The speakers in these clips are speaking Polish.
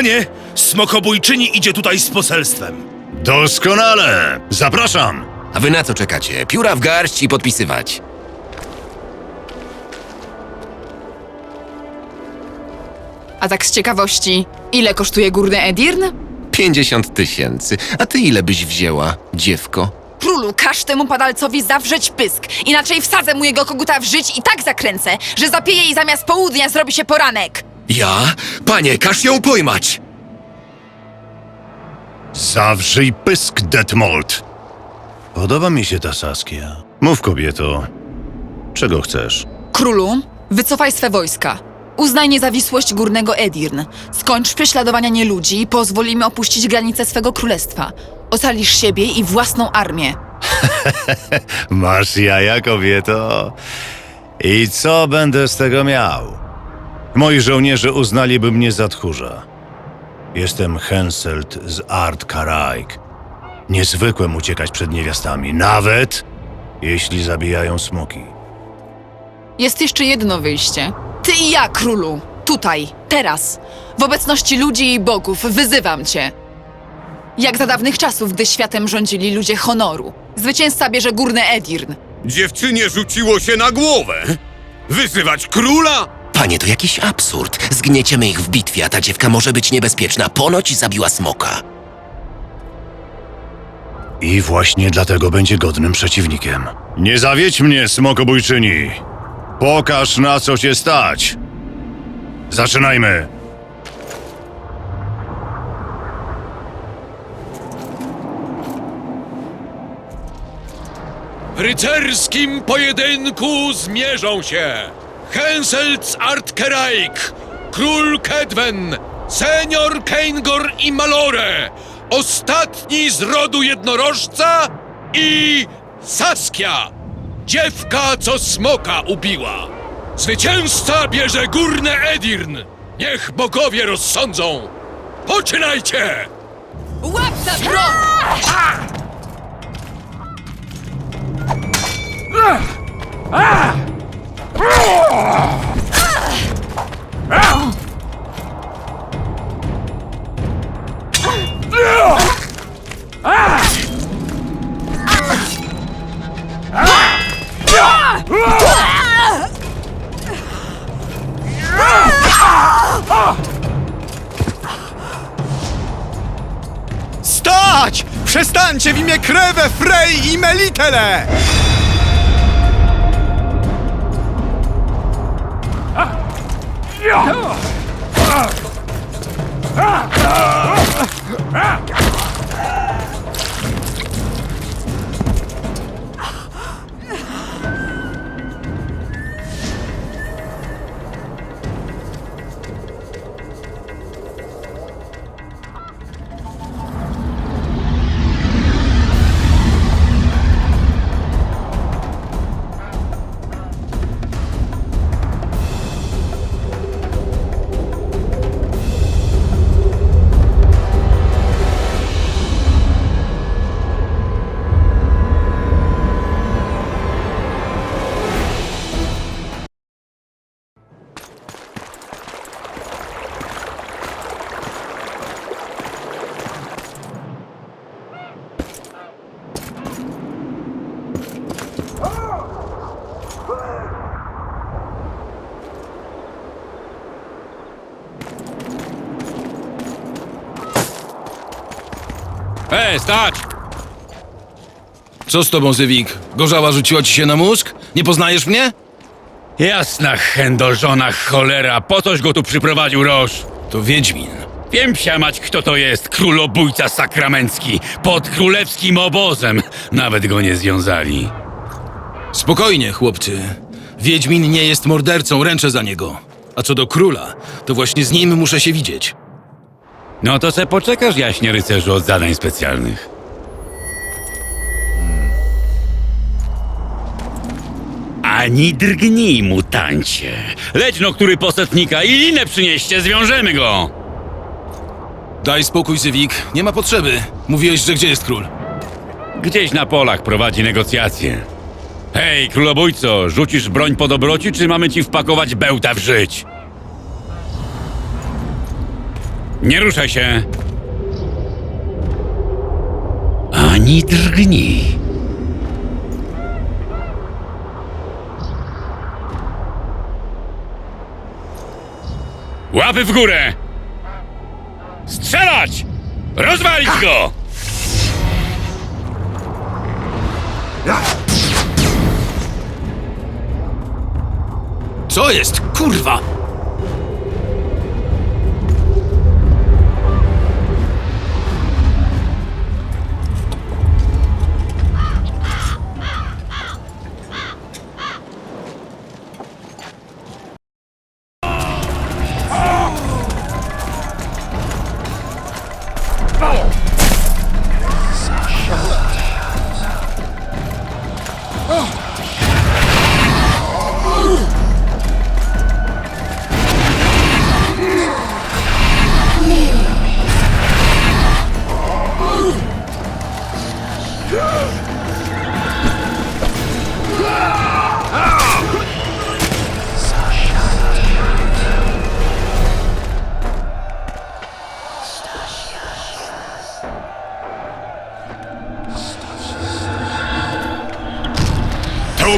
Panie, smokobójczyni idzie tutaj z poselstwem. Doskonale! Zapraszam! A wy na co czekacie? Pióra w garść i podpisywać. A tak z ciekawości, ile kosztuje górny Edirn? 50 tysięcy. A ty ile byś wzięła, dziewko? Królu, każ temu padalcowi zawrzeć pysk, inaczej wsadzę mu jego koguta w żyć i tak zakręcę, że zapieje i zamiast południa zrobi się poranek. Ja? Panie, każ ją pojmać! Zawrzyj pysk, Detmold! Podoba mi się ta Saskia. Mów, kobieto. Czego chcesz? Królu, wycofaj swe wojska. Uznaj niezawisłość górnego Edirn. Skończ prześladowania nieludzi i pozwól im opuścić granice swego królestwa. Ocalisz siebie i własną armię. Masz jaja, kobieto. I co będę z tego miał? Moi żołnierze uznaliby mnie za tchórza. Jestem Henselt z Art Karaik. Niezwykłem uciekać przed niewiastami, nawet jeśli zabijają smoki. Jest jeszcze jedno wyjście. Ty i ja, królu. Tutaj, teraz. W obecności ludzi i bogów wyzywam cię. Jak za dawnych czasów, gdy światem rządzili ludzie honoru. Zwycięzca bierze górny Edirn. Dziewczynie rzuciło się na głowę. Wyzywać króla? Panie, to jakiś absurd. Zgnieciemy ich w bitwie, a ta dziewka może być niebezpieczna. Ponoć zabiła smoka. I właśnie dlatego będzie godnym przeciwnikiem. Nie zawiedź mnie, smokobójczyni! Pokaż, na co cię stać! Zaczynajmy! W rycerskim pojedynku zmierzą się Henselt z Artkeraik, król Kedwen, senior Keingor i Malore, ostatni z rodu jednorożca i Saskia, dziewka, co smoka ubiła. Zwycięzca bierze górne Edirn. Niech bogowie rozsądzą. Poczynajcie! Łap za broń! Stać! Przestańcie w imię Krewę, Frej i Melitele! よ。Stać! Co z tobą, Zywik? Gorzała rzuciła ci się na mózg? Nie poznajesz mnie? Jasna chędożona cholera, po coś go tu przyprowadził Roż? To Wiedźmin. Wiem psiamać, kto to jest, królobójca sakramencki, pod królewskim obozem. Nawet go nie związali. Spokojnie, chłopcy. Wiedźmin nie jest mordercą, ręczę za niego. A co do króla, to właśnie z nim muszę się widzieć. No to se poczekasz, jaśnie rycerzu, od zadań specjalnych. Ani drgnij, mutancie. Leć no, który posetnika i linę przynieście, zwiążemy go. Daj spokój, Zywik. Nie ma potrzeby. Mówiłeś, że gdzie jest król? Gdzieś na polach prowadzi negocjacje. Hej, królobójco, rzucisz broń po dobroci, czy mamy ci wpakować bełta w żyć? Nie ruszaj się. Ani drgnij. Łapy w górę! Strzelać! Rozwalić go! Co jest? Kurwa!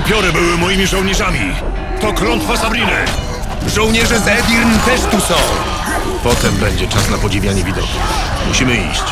Te upiory były moimi żołnierzami. To klątwa Sabriny. Żołnierze z Edirn też tu są. Potem będzie czas na podziwianie widoku. Musimy iść.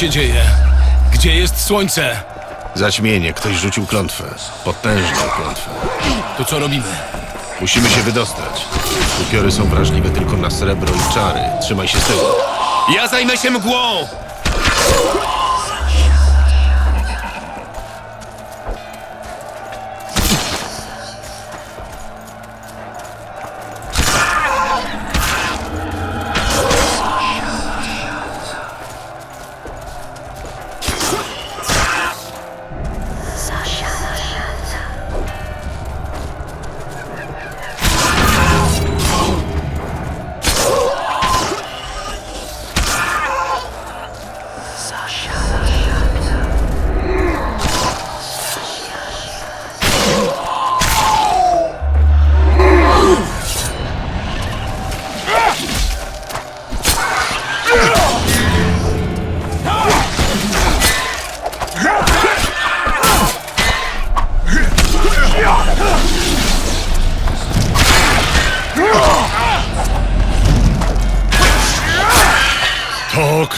Się dzieje? Gdzie jest słońce? Zaćmienie. Ktoś rzucił klątwę. Potężną klątwę. To co robimy? Musimy się wydostać. Upiory są wrażliwe tylko na srebro i czary. Trzymaj się z tyłu. Ja zajmę się mgłą!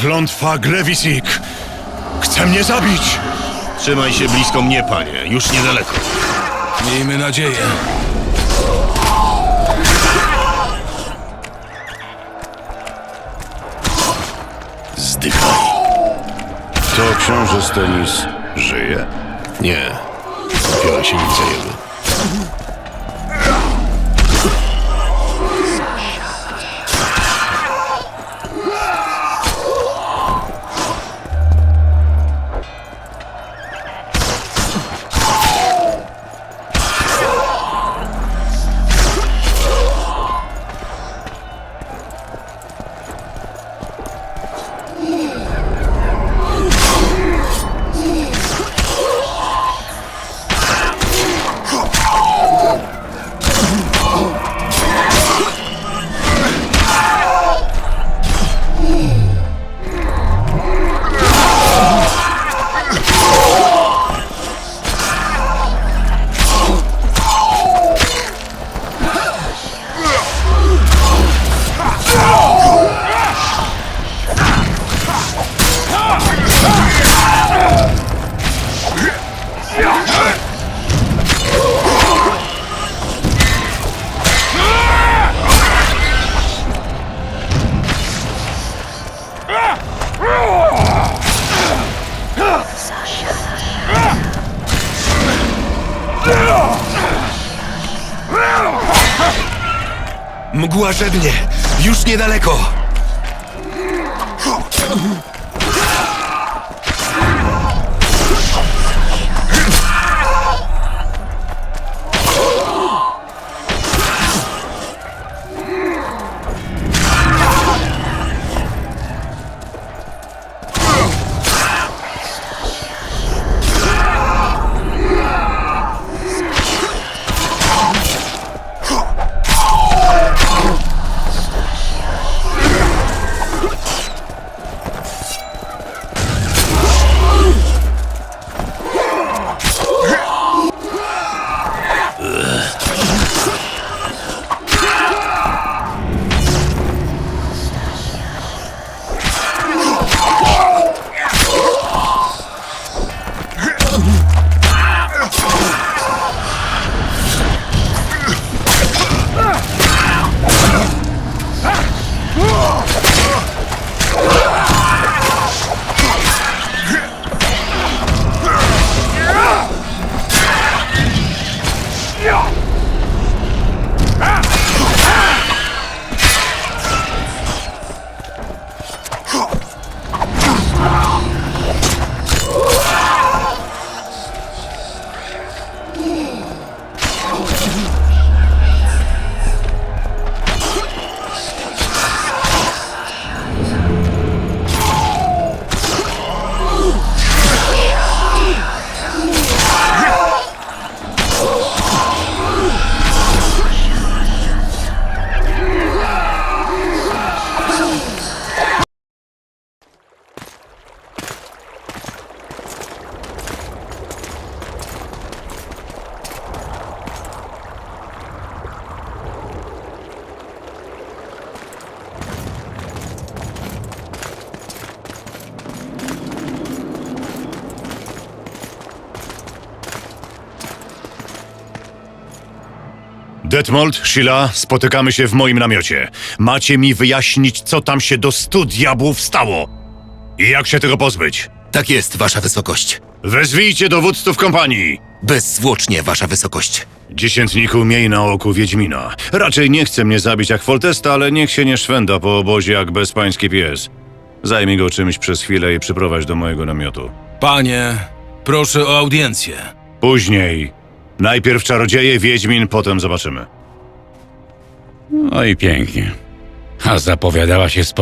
Klątwa Grevisik! Chce mnie zabić! Trzymaj się blisko mnie, panie. Już niedaleko. Miejmy nadzieję. Zdychaj. To książę Stenis żyje? Nie. Dopiero się nim zajemy. Mgła żednie! Już niedaleko! Detmold, Sheila, spotykamy się w moim namiocie. Macie mi wyjaśnić, co tam się do stu diabłów stało. I jak się tego pozbyć. Tak jest, wasza wysokość. Wezwijcie dowódców kompanii. Bezzwłocznie, wasza wysokość. Dziesiętniku, miej na oku Wiedźmina. Raczej nie chce mnie zabić jak Foltesta, ale niech się nie szwenda po obozie jak bezpański pies. Zajmij go czymś przez chwilę i przyprowadź do mojego namiotu. Panie, proszę o audiencję. Później. Najpierw czarodzieje, Wiedźmin, potem zobaczymy. No i pięknie. A zapowiadała się spokojnie.